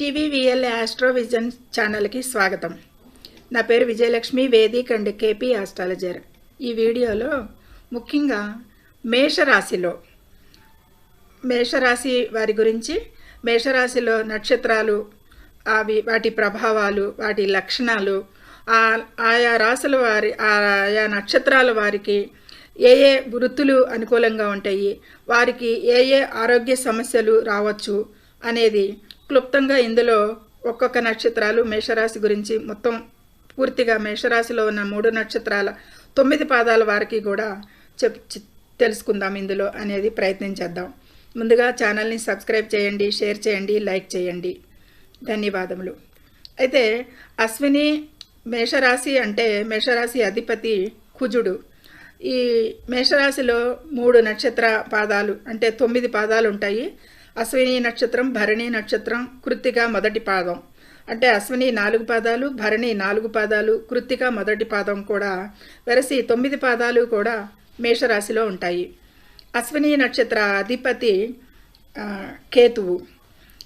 టీవీవీఎల్ ఆస్ట్రోవిజన్ ఛానల్కి స్వాగతం. నా పేరు Vijayalakshmi Vedic and KP astrologer. ఈ వీడియోలో ముఖ్యంగా మేషరాశిలో మేషరాశి వారి గురించి మేషరాశిలో నక్షత్రాలు అవి వాటి ప్రభావాలు వాటి లక్షణాలు ఆ- ఆయా రాశుల వారి ఆయా నక్షత్రాల వారికి ఏ ఏ వృత్తులు అనుకూలంగా ఉంటాయి వారికి ఏ ఏ ఆరోగ్య సమస్యలు రావచ్చు అనేది క్లుప్తంగా ఇందులో ఒక్కొక్క నక్షత్రాలు మేషరాశి గురించి మొత్తం పూర్తిగా మేషరాశిలో ఉన్న మూడు నక్షత్రాల తొమ్మిది పాదాల వారికి కూడా చెప్ తెలుసుకుందాం ఇందులో అనేది ప్రయత్నం చేద్దాం. ముందుగా ఛానల్ని సబ్స్క్రైబ్ చేయండి షేర్ చేయండి లైక్ చేయండి. ధన్యవాదములు. అయితే అశ్విని మేషరాశి అంటే మేషరాశి అధిపతి కుజుడు. ఈ మేషరాశిలో మూడు నక్షత్ర పాదాలు అంటే తొమ్మిది పాదాలు ఉంటాయి. అశ్విని నక్షత్రం భరణి నక్షత్రం కృత్తిక మొదటి పాదం. అంటే అశ్విని నాలుగు పాదాలు భరణి నాలుగు పాదాలు కృత్తిక మొదటి పాదం కూడా వెరసి తొమ్మిది పాదాలు కూడా మేషరాశిలో ఉంటాయి. అశ్విని నక్షత్ర అధిపతి కేతువు.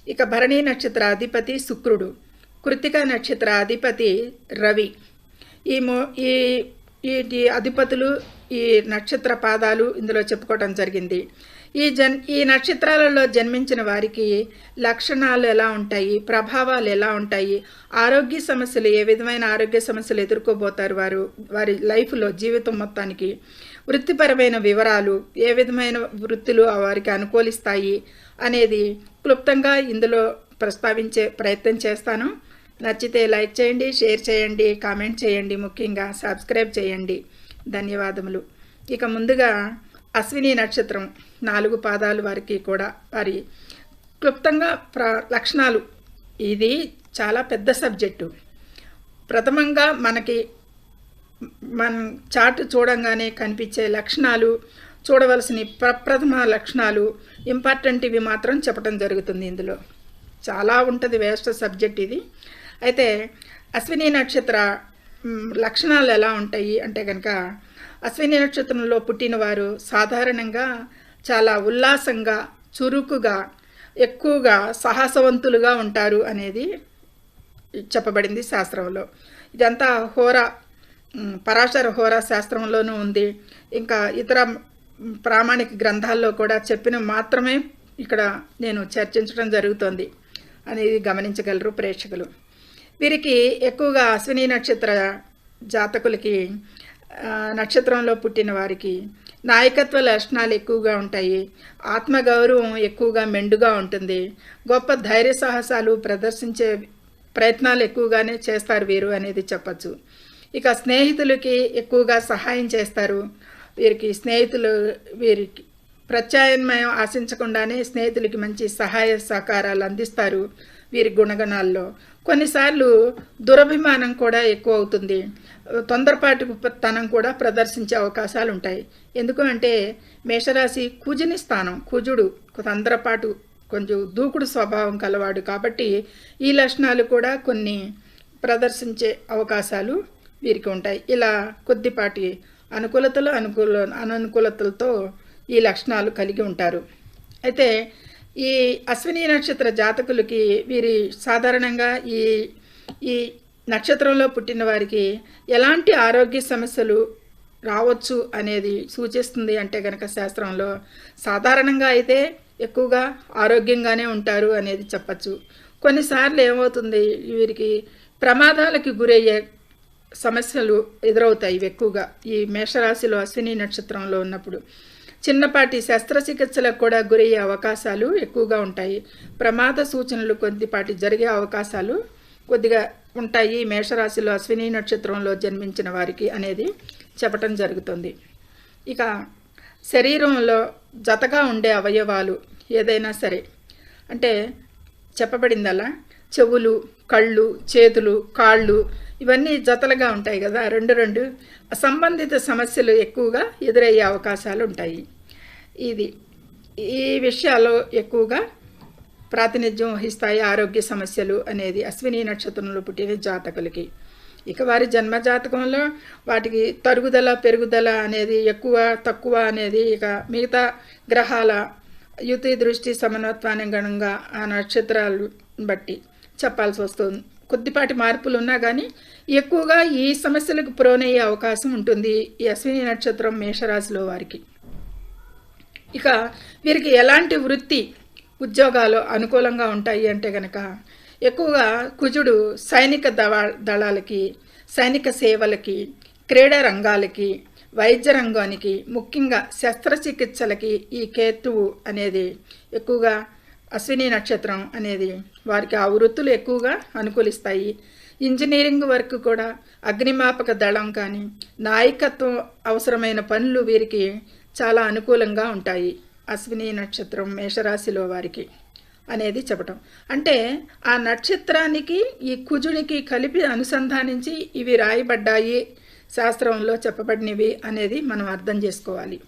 ఇక భరణి నక్షత్ర అధిపతి శుక్రుడు. కృత్తిక నక్షత్ర అధిపతి రవి. ఈ మో ఈ ఈ అధిపతులు ఈ నక్షత్ర పాదాలు ఇందులో చెప్పుకోవటం జరిగింది. ఈ జన్ ఈ నక్షత్రాలలో జన్మించిన వారికి లక్షణాలు ఎలా ఉంటాయి? ప్రభావాలు ఎలా ఉంటాయి? ఆరోగ్య సమస్యలు ఏ విధమైన ఆరోగ్య సమస్యలు ఎదుర్కోబోతారు వారు? వారి లైఫ్లో జీవితం మొత్తానికి వృత్తిపరమైన వివరాలు ఏ విధమైన వృత్తులు వారికి అనుకూలిస్తాయి అనేది క్లుప్తంగా ఇందులో ప్రస్తావించే ప్రయత్నం చేస్తాను. నచ్చితే లైక్ చేయండి షేర్ చేయండి కామెంట్ చేయండి ముఖ్యంగా సబ్స్క్రైబ్ చేయండి. ధన్యవాదములు. ఇక ముందుగా అశ్విని నక్షత్రం నాలుగు పాదాలు వారికి కూడా వారి క్లుప్తంగా ప్ర లక్షణాలు. ఇది చాలా పెద్ద సబ్జెక్టు. ప్రథమంగా మనకి మనం చార్ట్ చూడంగానే కనిపించే లక్షణాలు చూడవలసిన ప్రప్రథమ లక్షణాలు ఇంపార్టెంట్ ఇవి మాత్రం చెప్పడం జరుగుతుంది ఇందులో. చాలా ఉంటుంది వేస్ట్ సబ్జెక్ట్ ఇది. అయితే అశ్విని నక్షత్ర లక్షణాలు ఎలా ఉంటాయి అంటే కనుక అశ్విని నక్షత్రంలో పుట్టినవారు సాధారణంగా చాలా ఉల్లాసంగా చురుకుగా ఎక్కువగా సాహసవంతులుగా ఉంటారు అనేది చెప్పబడింది శాస్త్రంలో. ఇదంతా హోరా పరాశర హోరా శాస్త్రంలోనూ ఉంది. ఇంకా ఇతర ప్రామాణిక గ్రంథాల్లో కూడా చెప్పిన మాత్రమే ఇక్కడ నేను చర్చించడం జరుగుతోంది అనేది గమనించగలరు ప్రేక్షకులు. వీరికి ఎక్కువగా అశ్విని నక్షత్ర జాతకులకి నక్షత్రంలో పుట్టిన వారికి నాయకత్వ లక్షణాలు ఎక్కువగా ఉంటాయి. ఆత్మగౌరవం ఎక్కువగా మెండుగా ఉంటుంది. గొప్ప ధైర్య సాహసాలు ప్రదర్శించే ప్రయత్నాలు ఎక్కువగానే చేస్తారు వీరు అనేది చెప్పచ్చు. ఇక స్నేహితులకి ఎక్కువగా సహాయం చేస్తారు. వీరికి స్నేహితులు వీరికి ప్రత్యామ్నాయం ఆశించకుండానే స్నేహితులకి మంచి సహాయ సహకారాలు అందిస్తారు వీరి గుణగణాల్లో. కొన్నిసార్లు దురభిమానం కూడా ఎక్కువ అవుతుంది. తొందరపాటు తనం కూడా ప్రదర్శించే అవకాశాలు ఉంటాయి. ఎందుకు అంటే మేషరాశి కుజుని స్థానం కుజుడు తొందరపాటు కొంచెం దూకుడు స్వభావం కలవాడు కాబట్టి ఈ లక్షణాలు కూడా కొన్ని ప్రదర్శించే అవకాశాలు వీరికి ఉంటాయి. ఇలా కొద్దిపాటి అనుకూలతలు అనుకూల అననుకూలతలతో ఈ లక్షణాలు కలిగి ఉంటారు. అయితే ఈ అశ్విని నక్షత్ర జాతకులకి వీరి సాధారణంగా ఈ ఈ నక్షత్రంలో పుట్టిన వారికి ఎలాంటి ఆరోగ్య సమస్యలు రావచ్చు అనేది సూచిస్తుంది అంటే గనక శాస్త్రంలో సాధారణంగా అయితే ఎక్కువగా ఆరోగ్యంగానే ఉంటారు అనేది చెప్పచ్చు. కొన్నిసార్లు ఏమవుతుంది వీరికి ప్రమాదాలకి గురయ్యే సమస్యలు ఎదురవుతాయి ఎక్కువగా ఈ మేషరాశిలో అశ్విని నక్షత్రంలో ఉన్నప్పుడు. చిన్నపాటి శస్త్రచికిత్సలకు కూడా గురయ్యే అవకాశాలు ఎక్కువగా ఉంటాయి. ప్రమాద సూచనలు కొద్దిపాటి జరిగే అవకాశాలు కొద్దిగా ఉంటాయి. మేషరాశిలో అశ్విని నక్షత్రంలో జన్మించిన వారికి అనేది చెప్పటం జరుగుతుంది. ఇక శరీరంలో జతగా ఉండే అవయవాలు ఏదైనా సరే అంటే చెప్పబడిందలా చెవులు కళ్ళు చేతులు కాళ్ళు ఇవన్నీ జతలుగా ఉంటాయి కదా. రెండు రెండు సంబంధిత సమస్యలు ఎక్కువగా ఎదురయ్యే అవకాశాలు ఉంటాయి. ఇది ఈ విషయాల్లో ఎక్కువగా ప్రాతినిధ్యం వహిస్తాయి ఆరోగ్య సమస్యలు అనేది అశ్విని నక్షత్రంలో పుట్టిన జాతకులకి. ఇక వారి జన్మ జాతకంలో వాటికి తరుగుదల పెరుగుదల అనేది ఎక్కువ తక్కువ అనేది ఇక మిగతా గ్రహాల యుతి దృష్టి సమన్వత్వానుగుణంగా ఆ నక్షత్రాలు బట్టి చెప్పాల్సి వస్తుంది. కొద్దిపాటి మార్పులు ఉన్నా కానీ ఎక్కువగా ఈ సమస్యలకు ప్రోనయ్యే అవకాశం ఉంటుంది ఈ అశ్విని నక్షత్రం మేషరాశిలో వారికి. ఇక వీరికి ఎలాంటి వృత్తి ఉద్యోగాలు అనుకూలంగా ఉంటాయి అంటే కనుక ఎక్కువగా కుజుడు సైనిక దళ దళాలకి సైనిక సేవలకి క్రీడా రంగాలకి వైద్య రంగానికి ముఖ్యంగా శస్త్రచికిత్సలకి ఈ కేతువు అనేది ఎక్కువగా అశ్విని నక్షత్రం అనేది వారికి ఆ వృత్తులు ఎక్కువగా అనుకూలిస్తాయి. ఇంజనీరింగ్ వర్క్ కూడా అగ్నిమాపక దళం కానీ నాయకత్వం అవసరమైన పనులు వీరికి చాలా అనుకూలంగా ఉంటాయి. అశ్విని నక్షత్రం మేషరాశిలో వారికి అనేది చెప్పటం. అంటే ఆ నక్షత్రానికి ఈ కుజునికి కలిపి అనుసంధానించి ఇవి రాయబడ్డాయి శాస్త్రంలో చెప్పబడినవి అనేది మనం అర్థం చేసుకోవాలి.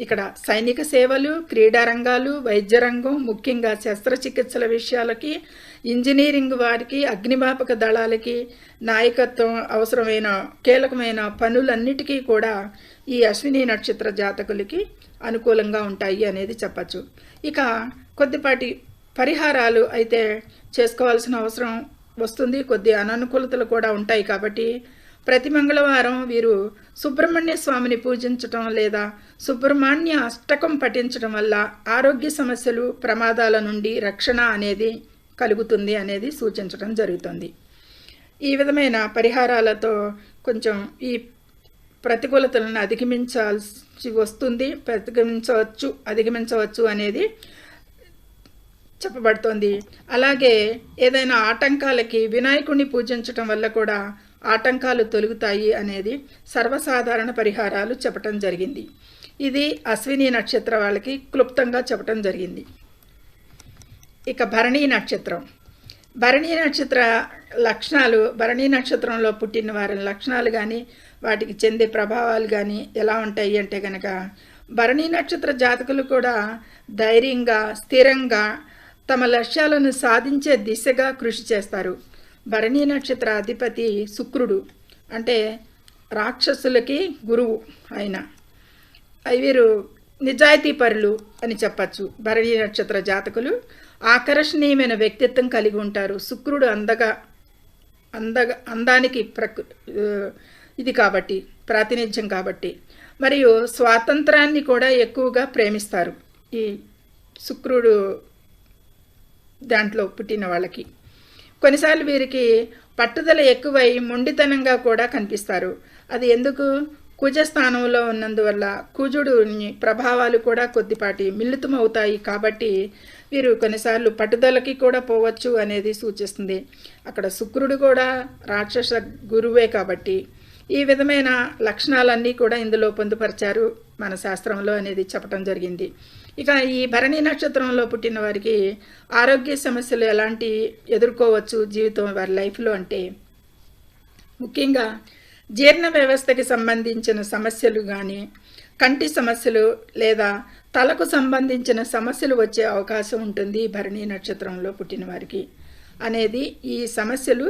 ఇక్కడ సైనిక సేవలు క్రీడా రంగాలు వైద్య రంగం ముఖ్యంగా శస్త్రచికిత్సల విషయాలకి ఇంజనీరింగ్ వారికి అగ్నిమాపక దళాలకి నాయకత్వం అవసరమైన కీలకమైన పనులన్నిటికీ కూడా ఈ అశ్విని నక్షత్ర జాతకులకి అనుకూలంగా ఉంటాయి అనేది చెప్పచ్చు. ఇక కొద్దిపాటి పరిహారాలు అయితే చేసుకోవాల్సిన అవసరం వస్తుంది. కొద్ది అననుకూలతలు కూడా ఉంటాయి కాబట్టి ప్రతి మంగళవారం వీరు సుబ్రహ్మణ్య స్వామిని పూజించటం లేదా సుబ్రహ్మణ్య అష్టకం పఠించడం వల్ల ఆరోగ్య సమస్యలు ప్రమాదాల నుండి రక్షణ అనేది కలుగుతుంది అనేది సూచించడం జరుగుతుంది. ఈ విధమైన పరిహారాలతో కొంచెం ఈ ప్రతికూలతలను అధిగమించాల్సి వస్తుంది ప్రతిగమించవచ్చు అధిగమించవచ్చు అనేది చెప్పబడుతోంది. అలాగే ఏదైనా ఆటంకాలకి వినాయకుడిని పూజించటం వల్ల కూడా ఆటంకాలు తొలుగుతాయి అనేది సర్వసాధారణ పరిహారాలు చెప్పటం జరిగింది. ఇది అశ్విని నక్షత్ర వాళ్ళకి క్లుప్తంగా చెప్పటం జరిగింది. ఇక భరణీ నక్షత్రం. భరణీ నక్షత్ర లక్షణాలు భరణీ నక్షత్రంలో పుట్టిన వారి లక్షణాలు కానీ వాటికి చెందే ప్రభావాలు కానీ ఎలా ఉంటాయి అంటే కనుక భరణీ నక్షత్ర జాతకులు కూడా ధైర్యంగా స్థిరంగా తమ లక్ష్యాలను సాధించే దిశగా కృషి చేస్తారు. భరణీ నక్షత్ర అధిపతి శుక్రుడు అంటే రాక్షసులకి గురువు ఆయన వీరు నిజాయితీ పరులు అని చెప్పచ్చు. భరణీ నక్షత్ర జాతకులు ఆకర్షణీయమైన వ్యక్తిత్వం కలిగి ఉంటారు. శుక్రుడు అందగా అందగా అందానికి ప్రకృ ఇది కాబట్టి ప్రాతినిధ్యం కాబట్టి. మరియు స్వాతంత్రాన్ని కూడా ఎక్కువగా ప్రేమిస్తారు ఈ శుక్రుడు దాంట్లో పుట్టిన వాళ్ళకి. కొన్నిసార్లు వీరికి పట్టుదల ఎక్కువై మొండితనంగా కూడా కనిపిస్తారు. అది ఎందుకు? కుజస్థానంలో ఉన్నందువల్ల కుజుడుని ప్రభావాలు కూడా కొద్దిపాటి మిళితమవుతాయి కాబట్టి వీరు కొన్నిసార్లు పట్టుదలకి కూడా పోవచ్చు అనేది సూచిస్తుంది. అక్కడ శుక్రుడు కూడా రాక్షస గురువే కాబట్టి. ఈ విధమైన లక్షణాలన్నీ కూడా ఇందులో పొందుపరిచారు మన శాస్త్రంలో అనేది చెప్పడం జరిగింది. ఇక ఈ భరణి నక్షత్రంలో పుట్టిన వారికి ఆరోగ్య సమస్యలు ఎలాంటి ఎదుర్కోవచ్చు జీవితం వారి లైఫ్లో అంటే ముఖ్యంగా జీర్ణ వ్యవస్థకి సంబంధించిన సమస్యలు కానీ కంటి సమస్యలు లేదా తలకు సంబంధించిన సమస్యలు వచ్చే అవకాశం ఉంటుంది భరణి నక్షత్రంలో పుట్టిన వారికి. అనేది ఈ సమస్యలు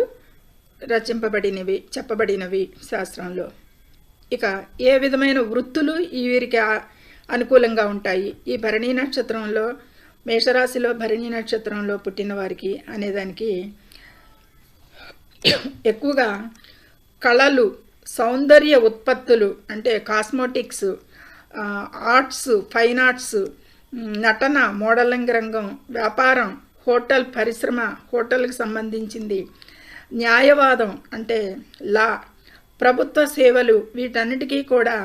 రచింపబడినవి చెప్పబడినవి శాస్త్రంలో. ఇక ఏ విధమైన వృత్తులు ఈ వీరికి అనుకూలంగా ఉంటాయి? ఈ భరణీ నక్షత్రంలో మేషరాశిలో భరణీ నక్షత్రంలో పుట్టిన వారికి అనేదానికి ఎక్కువగా కళలు సౌందర్య ఉత్పత్తులు అంటే కాస్మోటిక్స్ ఆర్ట్స్ ఫైన్ ఆర్ట్స్ నటన మోడలింగ్ రంగం వ్యాపారం హోటల్ పరిశ్రమ హోటల్కి సంబంధించింది న్యాయవాదం అంటే లా. ప్రభుత్వ సేవలు వీటన్నిటికీ కూడా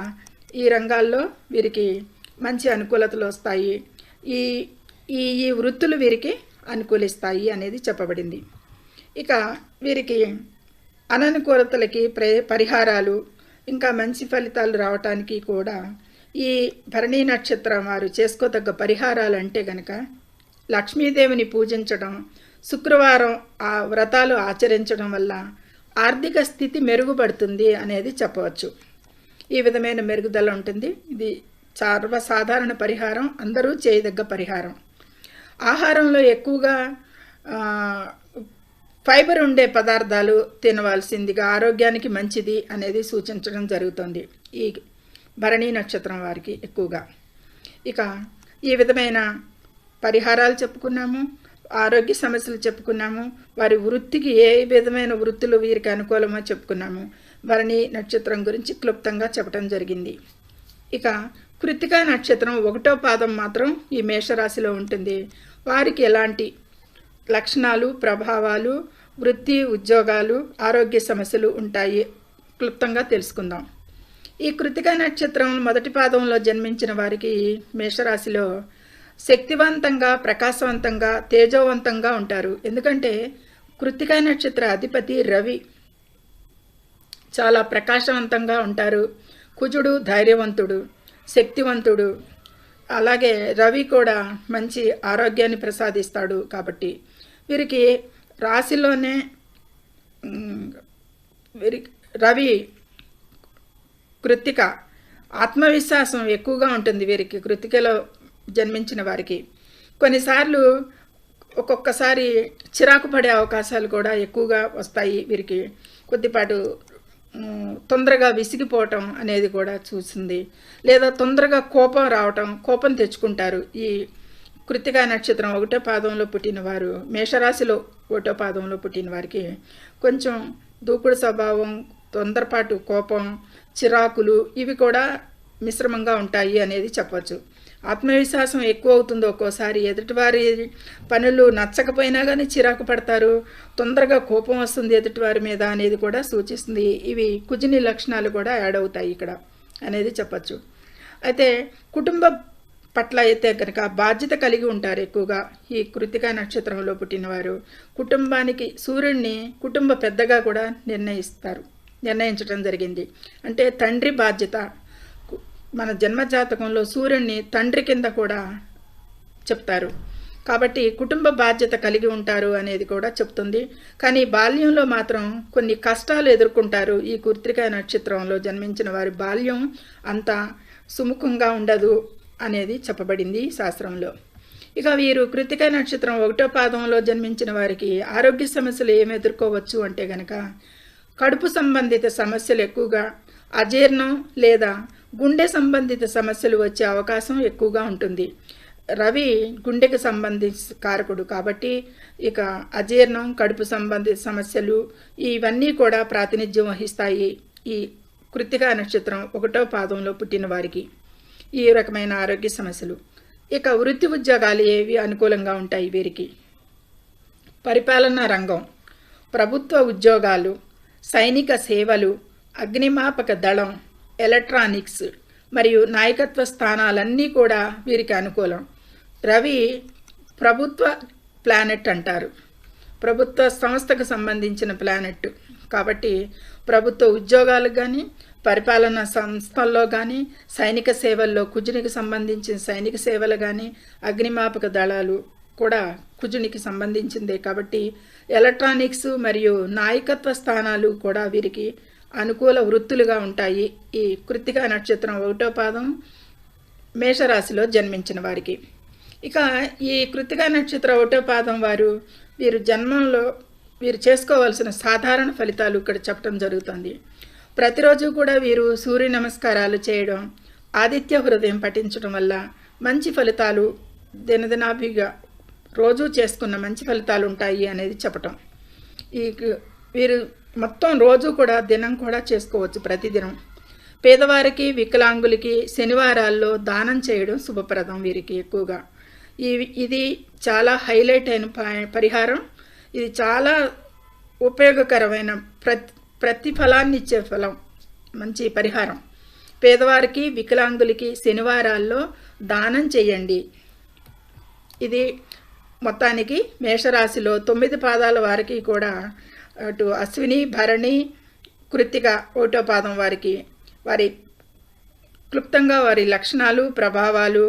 ఈ రంగాల్లో వీరికి మంచి అనుకూలతలు వస్తాయి. ఈ ఈ ఈ వృత్తులు వీరికి అనుకూలిస్తాయి అనేది చెప్పబడింది. ఇక వీరికి అననుకూలతలకి ప్రే పరిహారాలు ఇంకా మంచి ఫలితాలు రావటానికి కూడా ఈ భరణీ నక్షత్రం వారు చేసుకోదగ్గ పరిహారాలు అంటే గనక లక్ష్మీదేవిని పూజించడం శుక్రవారం ఆ వ్రతాలు ఆచరించడం వల్ల ఆర్థిక స్థితి మెరుగుపడుతుంది అనేది చెప్పవచ్చు. ఈ విధమైన మెరుగుదల ఉంటుంది. ఇది సర్వసాధారణ పరిహారం అందరూ చేయదగ్గ పరిహారం. ఆహారంలో ఎక్కువగా ఫైబర్ ఉండే పదార్థాలు తినవలసిందిగా ఆరోగ్యానికి మంచిది అనేది సూచించడం జరుగుతుంది ఈ భరణీ నక్షత్రం వారికి ఎక్కువగా. ఇక ఈ విధమైన పరిహారాలు చెప్పుకున్నాము. ఆరోగ్య సమస్యలు చెప్పుకున్నాము. వారి వృత్తికి ఏ విధమైన వృత్తులు వీరికి అనుకూలమో చెప్పుకున్నాము. భరణి నక్షత్రం గురించి క్లుప్తంగా చెప్పడం జరిగింది. ఇక కృతికా నక్షత్రం ఒకటో పాదం మాత్రం ఈ మేషరాశిలో ఉంటుంది. వారికి ఎలాంటి లక్షణాలు ప్రభావాలు వృత్తి ఉద్యోగాలు ఆరోగ్య సమస్యలు ఉంటాయి? క్లుప్తంగా తెలుసుకుందాం. ఈ కృతికా నక్షత్రం మొదటి పాదంలో జన్మించిన వారికి మేషరాశిలో శక్తివంతంగా ప్రకాశవంతంగా తేజోవంతంగా ఉంటారు. ఎందుకంటే కృతికా నక్షత్ర అధిపతి రవి చాలా ప్రకాశవంతంగా ఉంటారు. కుజుడు ధైర్యవంతుడు శక్తివంతుడు. అలాగే రవి కూడా మంచి ఆరోగ్యాన్ని ప్రసాదిస్తాడు కాబట్టి. వీరికి రాశిలోనే వీరి రవి కృత్తిక. ఆత్మవిశ్వాసం ఎక్కువగా ఉంటుంది వీరికి. కృత్తికలో జన్మించిన వారికి. కొన్నిసార్లు ఒక్కొక్కసారి చిరాకు పడే అవకాశాలు కూడా ఎక్కువగా వస్తాయి వీరికి. కొద్దిపాటు తొందరగా విసిగిపోవటం అనేది కూడా చూసింది. లేదా తొందరగా కోపం రావటం కోపం తెచ్చుకుంటారు. ఈ కృతికా నక్షత్రం ఒకటో పాదంలో పుట్టిన వారు మేషరాశిలో ఒకటో పాదంలో పుట్టిన వారికి కొంచెం దూకుడు స్వభావం తొందరపాటు కోపం చిరాకులు ఇవి కూడా మిశ్రమంగా ఉంటాయి అనేది చెప్పవచ్చు ఆత్మవిశ్వాసం ఎక్కువ అవుతుంది ఒక్కోసారి. ఎదుటివారి పనులు నచ్చకపోయినా కానీ చిరాకు పడతారు. తొందరగా కోపం వస్తుంది ఎదుటివారి మీద అనేది కూడా సూచిస్తుంది. ఇవి కుజిని లక్షణాలు కూడా యాడ్ అవుతాయి ఇక్కడ అనేది చెప్పచ్చు. అయితే కుటుంబ పట్ల అయితే కనుక బాధ్యత కలిగి ఉంటారు ఎక్కువగా ఈ కృతికా నక్షత్రంలో పుట్టినవారు. కుటుంబానికి సూర్యుడిని కుటుంబ పెద్దగా కూడా నిర్ణయిస్తారు నిర్ణయించడం జరిగింది. అంటే తండ్రి బాధ్యత మన జన్మజాతకంలో సూర్యుడిని తండ్రి కింద కూడా చెప్తారు. కాబట్టి కుటుంబ బాధ్యత కలిగి ఉంటారు అనేది కూడా చెప్తుంది. కానీ బాల్యంలో మాత్రం కొన్ని కష్టాలు ఎదుర్కొంటారు ఈ కృత్రిక నక్షత్రంలో జన్మించిన వారి బాల్యం అంత సుముఖంగా ఉండదు అనేది చెప్పబడింది శాస్త్రంలో. ఇక వీరు కృతిక నక్షత్రం ఒకటో పాదంలో జన్మించిన వారికి ఆరోగ్య సమస్యలు ఏమి ఎదుర్కోవచ్చు అంటే గనక కడుపు సంబంధిత సమస్యలు ఎక్కువగా అజీర్ణం లేదా గుండె సంబంధిత సమస్యలు వచ్చే అవకాశం ఎక్కువగా ఉంటుంది. రవి గుండెకు సంబంధించి కారకుడు కాబట్టి ఇక అజీర్ణం కడుపు సంబంధిత సమస్యలు ఇవన్నీ కూడా ప్రాతినిధ్యం వహిస్తాయి ఈ కృతికా నక్షత్రం ఒకటో పాదంలో పుట్టిన వారికి. ఈ రకమైన ఆరోగ్య సమస్యలు. ఇక వృత్తి ఉద్యోగాలు ఏవి అనుకూలంగా ఉంటాయి వీరికి? పరిపాలనా రంగం. ప్రభుత్వ ఉద్యోగాలు సైనిక సేవలు అగ్నిమాపక దళం ఎలక్ట్రానిక్స్ మరియు నాయకత్వ స్థానాలన్నీ కూడా వీరికి అనుకూలం. రవి ప్రభుత్వ ప్లానెట్ అంటారు. ప్రభుత్వ సంస్థకు సంబంధించిన ప్లానెట్. కాబట్టి ప్రభుత్వ ఉద్యోగాలకు కానీ పరిపాలన సంస్థల్లో కానీ సైనిక సేవల్లో కుజునికి సంబంధించిన సైనిక సేవలు కానీ అగ్నిమాపక దళాలు కూడా కుజునికి సంబంధించిందే. కాబట్టి ఎలక్ట్రానిక్స్ మరియు నాయకత్వ స్థానాలు కూడా వీరికి అనుకూల వృత్తులుగా ఉంటాయి. ఈ కృత్తికా నక్షత్రం ఒకటో పాదం మేషరాశిలో జన్మించిన వారికి. ఇక ఈ కృత్తికా నక్షత్ర ఒకటో పాదం వారు వీరు జన్మంలో వీరు చేసుకోవాల్సిన సాధారణ ఫలితాలు ఇక్కడ చెప్పడం జరుగుతుంది. ప్రతిరోజు కూడా వీరు సూర్య నమస్కారాలు చేయడం ఆదిత్య హృదయం పఠించడం వల్ల మంచి ఫలితాలు దినదినాభిగా రోజు చేసుకున్న మంచి ఫలితాలు ఉంటాయి అనేది చెప్పటం. ఈ వీరు మొత్తం రోజు కూడా దినం కూడా చేసుకోవచ్చు ప్రతిదినం. పేదవారికి వికలాంగులకి శనివారాల్లో దానం చేయడం శుభప్రదం వీరికి ఎక్కువగా. ఈ ఇది చాలా హైలైట్ అయిన ప- పరిహారం. ఇది చాలా ఉపయోగకరమైన ప్రతి ప్రతిఫలాన్ని ఇచ్చే ఫలం. మంచి పరిహారం. పేదవారికి వికలాంగులకి శనివారాల్లో దానం చేయండి. ఇది మొత్తానికి మేషరాశిలో తొమ్మిది పాదాల వారికి కూడా అటు అశ్విని భరణి కృత్తిక ఓటోపాదం పాదం వారికి వారి క్లుప్తంగా వారి లక్షణాలు ప్రభావాలు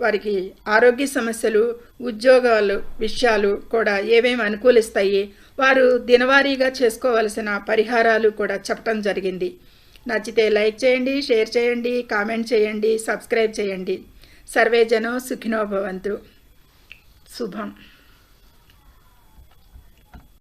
వారికి ఆరోగ్య సమస్యలు ఉద్యోగాలు విషయాలు కూడా ఏమేమి అనుకూలిస్తాయి వారు దినవారీగా చేసుకోవలసిన పరిహారాలు కూడా చెప్పడం జరిగింది. నచ్చితే లైక్ చేయండి షేర్ చేయండి కామెంట్ చేయండి సబ్స్క్రైబ్ చేయండి. సర్వే సుఖినోభవంతు శుభం.